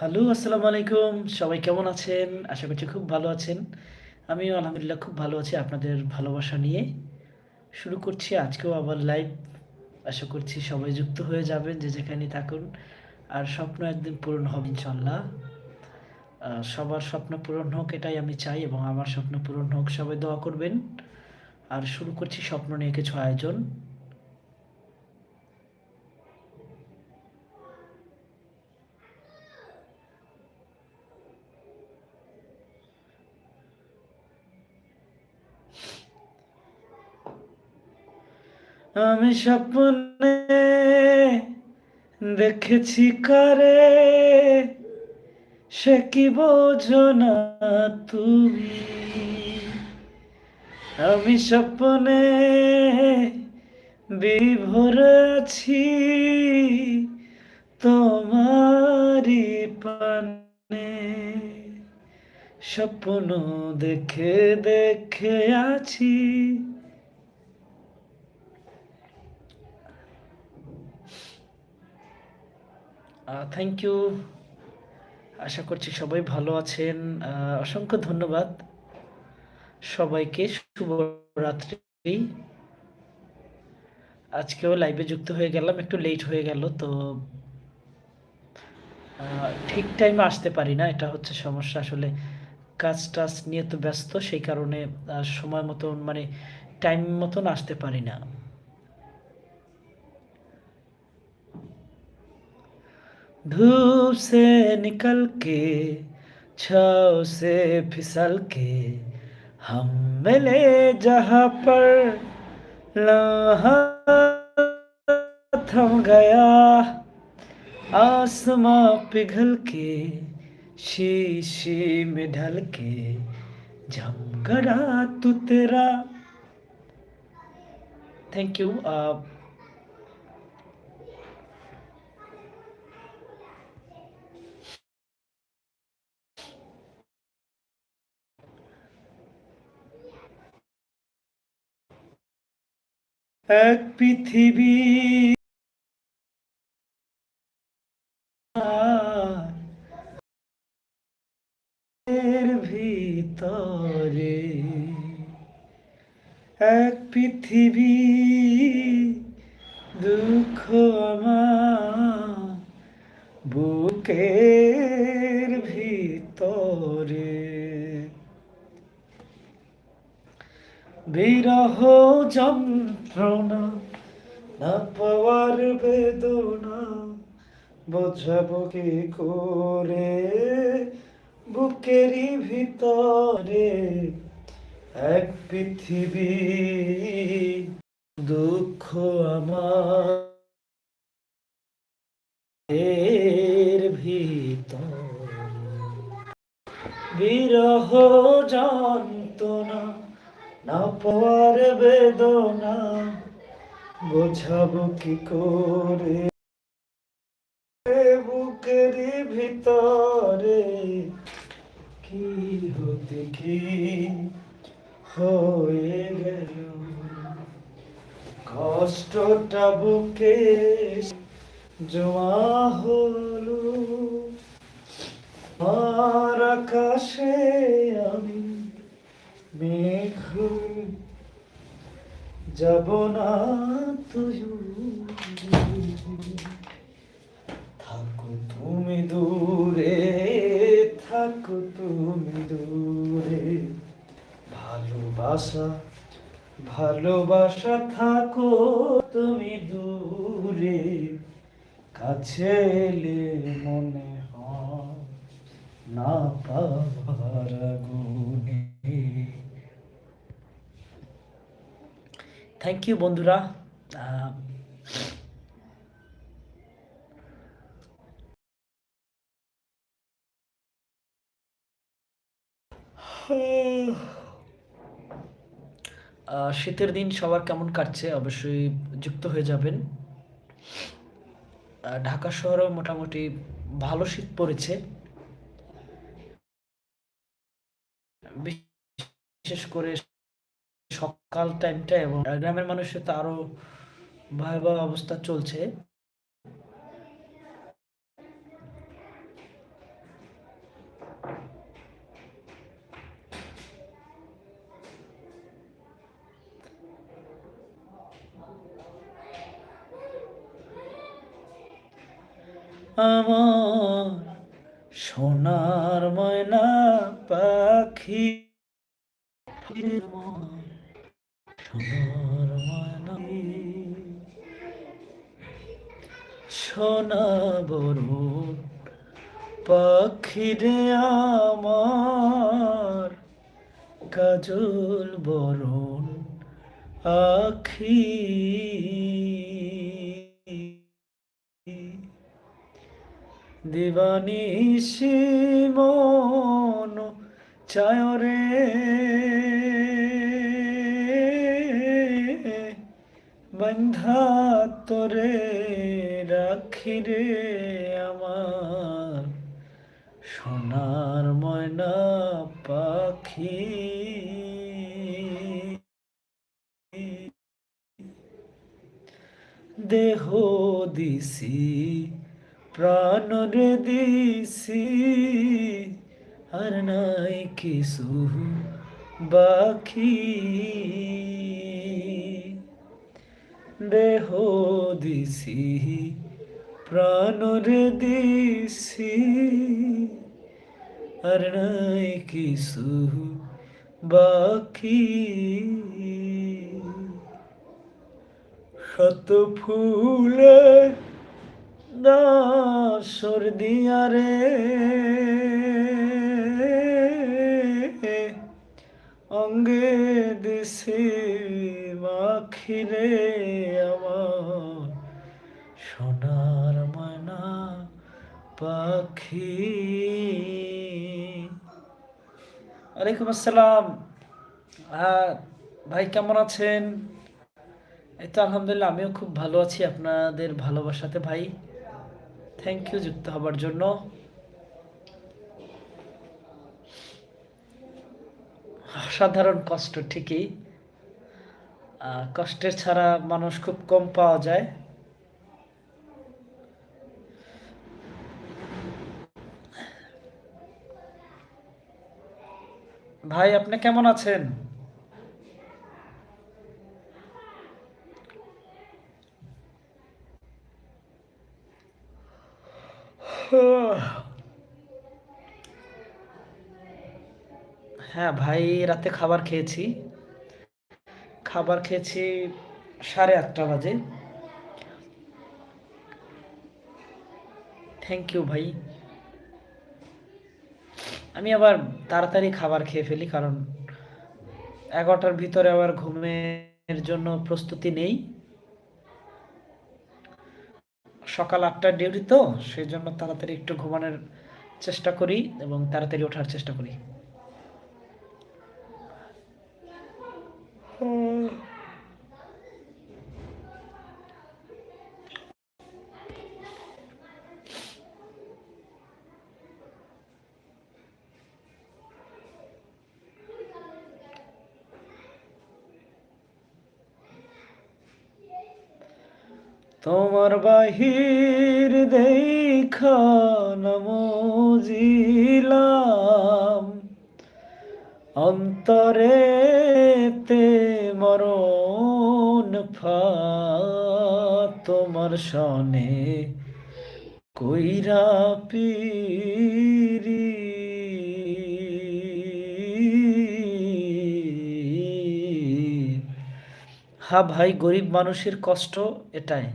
Hello, আসসালামু আলাইকুম। সবাই কেমন আছেন? আশা করছি খুব ভালো আছেন। আমিও আলহামদুলিল্লাহ খুব ভালো আছি আপনাদের ভালোবাসা নিয়ে। শুরু করছি আজকেও আবার লাইভ আশা করছি সবাই যুক্ত হয়ে যাবেন, যে যেখানে থাকুন। আর স্বপ্ন একদিন পূরণ হবে ইনশাল্লাহ সবার স্বপ্ন পূরণ হোক, এটাই আমি চাই এবং আমার স্বপ্ন পূরণ হোক, সবাই দোয়া করবেন। আর শুরু করছি স্বপ্ন নিয়ে কিছু আয়োজন। আমি স্বপ্নে দেখেছি কারে, সে কি না তুমি? আমি স্বপ্নে বিভোর আছি তোমারি পানে। স্বপ্ন দেখে দেখে আছি থ্যাংক ইউ আশা করছি সবাই ভালো আছেন। অসংখ্য ধন্যবাদ সবাইকে। শুভরাত্রি। আজকেও লাইভে যুক্ত হয়ে গেলাম, একটু লেট হয়ে গেল, তো ঠিক টাইমে আসতে পারি না, এটা হচ্ছে সমস্যা। আসলে কাজ টাজ নিয়ে তো ব্যস্ত, সেই কারণে সময় মতন মানে টাইম মতন আসতে পারি না। धूप से निकल के, छाव से फिसल के, हम मिले जहाँ पर थम गया। आसमां पिघल के, शीशी में ढल के, जम गड़ा तू तेरा। थैंक यू এক পৃথিবী। ভিতরে এক পৃথিবী। দুঃখ আমার বুকের বিরহ যন্ত্রণা, না পাওয়ার বেদনা, বোঝাবো কি করে? বুকেরই ভিতরে এক পৃথিবী, দুঃখ আমার ভিতরে। বিরহ যন্ত্রণা না পাওয়ার বেদনা, বোঝাবো কি করে? বুকের ভিতরে কি হতে কি হয়ে গেল। কষ্টটা বুকে জমা হলো। আর আকাশে আমি মেঘ যাব না তুই। থাকো তুমি দূরে, থাকো তুমি দূরে। ভালোবাসা ভালোবাসা থাকো তুমি দূরে। কাছে এলে মনে হয় না পাওয়ার গুণে থ্যাংক ইউ বন্ধুরা। শীতের দিন সবার কেমন কাটছে? অবশ্যই যুক্ত হয়ে যাবেন। ঢাকা শহরেও মোটামুটি ভালো শীত পড়েছে। বিশেষ করে সকাল টাইমটা এবং গ্রামের মানুষের তো আরও ভয়াবহ অবস্থা চলছে। আমার সোনার ময়না পাখি সোনার ময়না সোনা বরুণ পাখিরে আমার কাজল বরণ আখি। দিবানিশি মন চায় রে বন্ধা তোরে রাখি রে আমার। সোনার ময়না পাখি। দেহ দিছি প্রাণরে দিছি, আর নাই কিছু বাকি। দেহ দিছি প্রাণরে দিছি। আর নাই কিছু বাকি। শত ফুলের দাসর দিয়ারে অঙ্গে দিছে মাখিরে আমার সোনার মানা পাখি। ওয়ালাইকুম আসসালাম। ভাই কেমন আছেন? এই তো আলহামদুলিল্লাহ, আমিও খুব ভালো আছি আপনাদের ভালোবাসাতে ভাই। থ্যাংক ইউ যুক্ত হবার জন্য। অসাধারণ কষ্ট ঠিকই। কষ্টের ছাড়া মানুষ খুব কম পাওয়া যায়। ভাই আপনি কেমন আছেন? হ্যাঁ ভাই রাতে খাবার খেয়েছি। খাবার খেয়েছি সাড়ে আটটা বাজে। থ্যাংক ইউ ভাই। আমি আবার তাড়াতাড়ি খাবার খেয়ে ফেলি কারণ এগারোটার ভিতরে আবার ঘুমের জন্য প্রস্তুতি নেই। সকাল আটটার ডিউটি তো, সেই জন্য তাড়াতাড়ি একটু ঘুমানোর চেষ্টা করি এবং তাড়াতাড়ি ওঠার চেষ্টা করি। তোমার বাহির দেখা নমজিলাম। অন্তরেতে মরণ ফা তোমার সনে কইরা পিরি হ্যাঁ ভাই, গরিব মানুষের কষ্ট এটাই।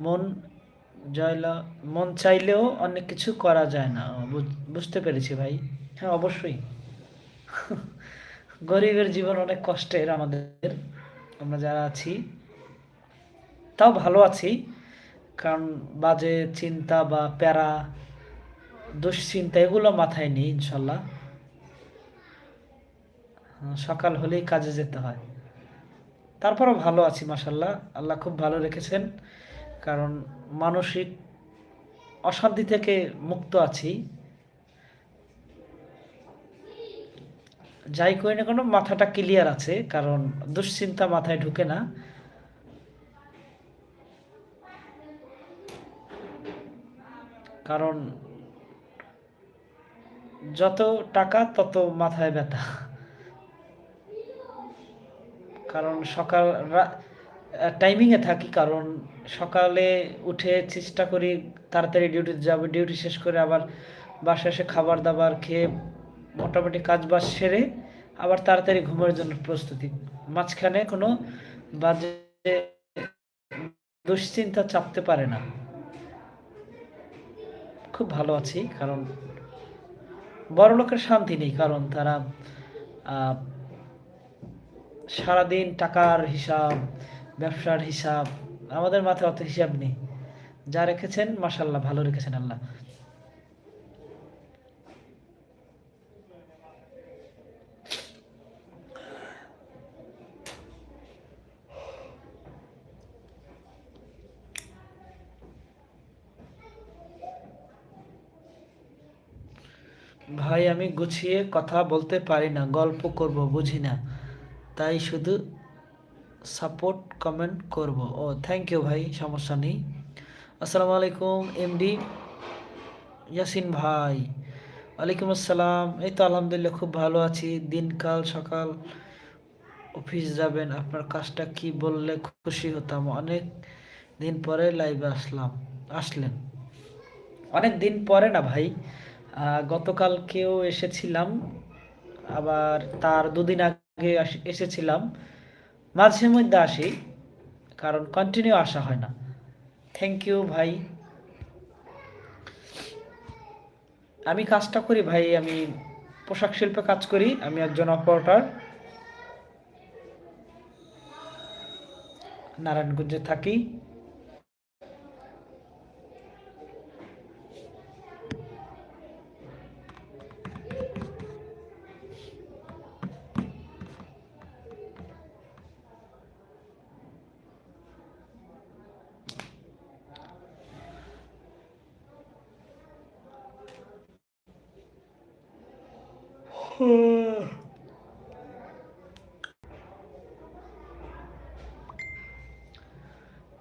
মন জয়লা মন চাইলেও অনেক কিছু করা যায় না, বুঝ- বুঝতে পেরেছি ভাই। হ্যাঁ অবশ্যই। গরিবের জীবন অনেক কষ্টের আমাদের, আমরা যারা আছি, তাও ভালো আছি। কারণ বাজে চিন্তা বা প্যারা, দুশ্চিন্তা এগুলো মাথায় নেই, ইনশাল্লাহ। সকাল হলেই কাজে যেতে হয়। তারপরও ভালো আছি মাসাল্লাহ আল্লাহ খুব ভালো রেখেছেন। কারণ মানসিক অশান্তি থেকে মুক্ত আছি। যাই করি না কোনো, মাথাটা ক্লিয়ার আছে, কারণ দুশ্চিন্তা মাথায় ঢুকে না। কারণ যত টাকা, তত মাথায় ব্যথা। কারণ সকাল টাইমিংয়ে থাকি, কারণ সকালে উঠে চেষ্টা করি তাড়াতাড়ি ডিউটিতে যাবে ডিউটি শেষ করে আবার বাসায় এসে খাবার দাবার খেয়ে মোটামুটি কাজ বাজ সেরে আবার তাড়াতাড়ি ঘুমের জন্য প্রস্তুতি। মাঝখানে কোনো বাজে দুশ্চিন্তা চাপতে পারে না। খুব ভালো আছি, কারণ বড় লোকের শান্তি নেই, কারণ তারা সারাদিন টাকার হিসাব, ব্যবসার হিসাব, আমাদের মাথায় অত হিসাব নেই। যা রেখেছেন মাসাল্লাহ ভালো রেখেছেন আল্লাহ। ভাই, আমি গুছিয়ে কথা বলতে পারি না, গল্প করব, বুঝি না। তাই শুধু সাপোর্ট কমেন্ট করব। ও থ্যাংক ইউ ভাই, সমস্যা নেই। আসসালামু আলাইকুম এমডি ইয়াসিন ভাই। ওয়ালাইকুম আসসালাম। এই তো আলহামদুলিল্লাহ, খুব ভালো আছি। দিনকাল, সকাল, অফিস যাবেন, আপনার কাজটা কি বললে খুশি হতাম। অনেক দিন পরে লাইভে আসলাম, আসলেন। অনেক দিন পরে না ভাই গতকালকেও এসেছিলাম। আবার তার দুদিন আগে এসেছিলাম। মাঝে মধ্যে আসি, কারণ কন্টিনিউ আসা হয় না। থ্যাংক ইউ ভাই। আমি কাজটা করি, ভাই। আমি পোশাক শিল্পে কাজ করি। আমি একজন অপারেটর নারায়ণগঞ্জে থাকি।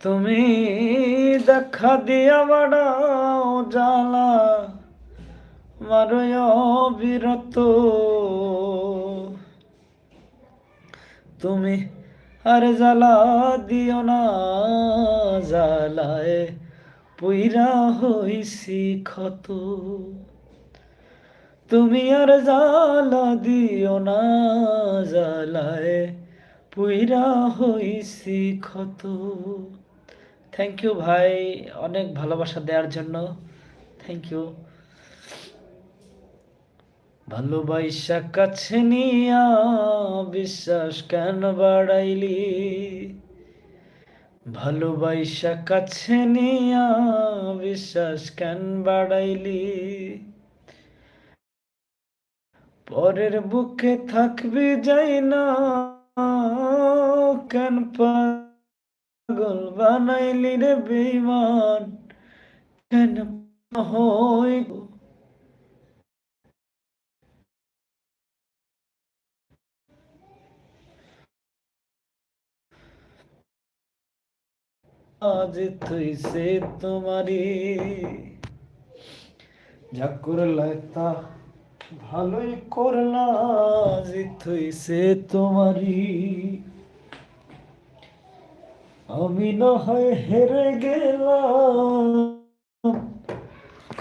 তুমি দেখা দিয়া বাড়াও জ্বালা, মারয় বিরত। তুমি আর জ্বালা দিও না, জ্বালায় পুইরা হইছি ক্ষত। তুমি আর জ্বালা দিও না, জ্বালায় পুইরা হইছি ক্ষত। থ্যাংক ইউ ভাই, অনেক ভালোবাসা দেওয়ার জন্য। থ্যাংক ইউ ভালোবাসা কাছে নিয়া বিশ্বাস কেন বাড়াইলি? ভালোবাসা কাছে নিয়া বিশ্বাস কেন বাড়াইলি? পরের বুকে থাকবি যাই না, কেন পাগল বানাইলি রে বেইমান, কেন হই আজ তুই সে তোমারি করলাই তা ভালোই করলা জিত হইছে তোমারি আমি না হয় হেরে গেলাম,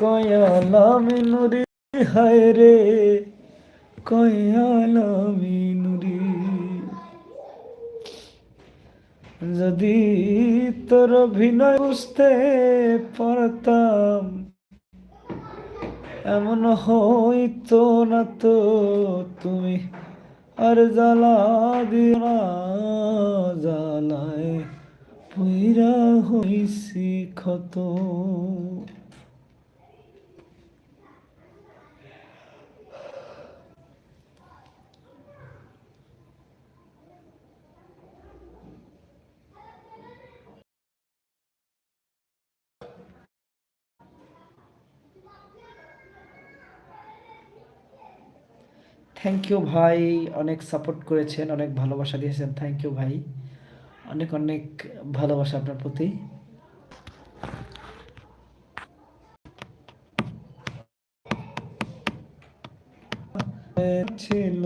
কয়ালামি নুরি হায় রে, কয়ালামি নুরি। যদি তোর অভিনয় বুঝতে পারতাম এমন হইতো না তো তুমি আর জ্বালা না জ্বালায় পুইরা হইছি ক্ষত। থ্যাংক ইউ ভাই। অনেক সাপোর্ট করেছেন, অনেক ভালোবাসা দিয়েছেন। থ্যাংক ইউ ভাই। অনেক অনেক ভালোবাসা আপনার প্রতি। ছিল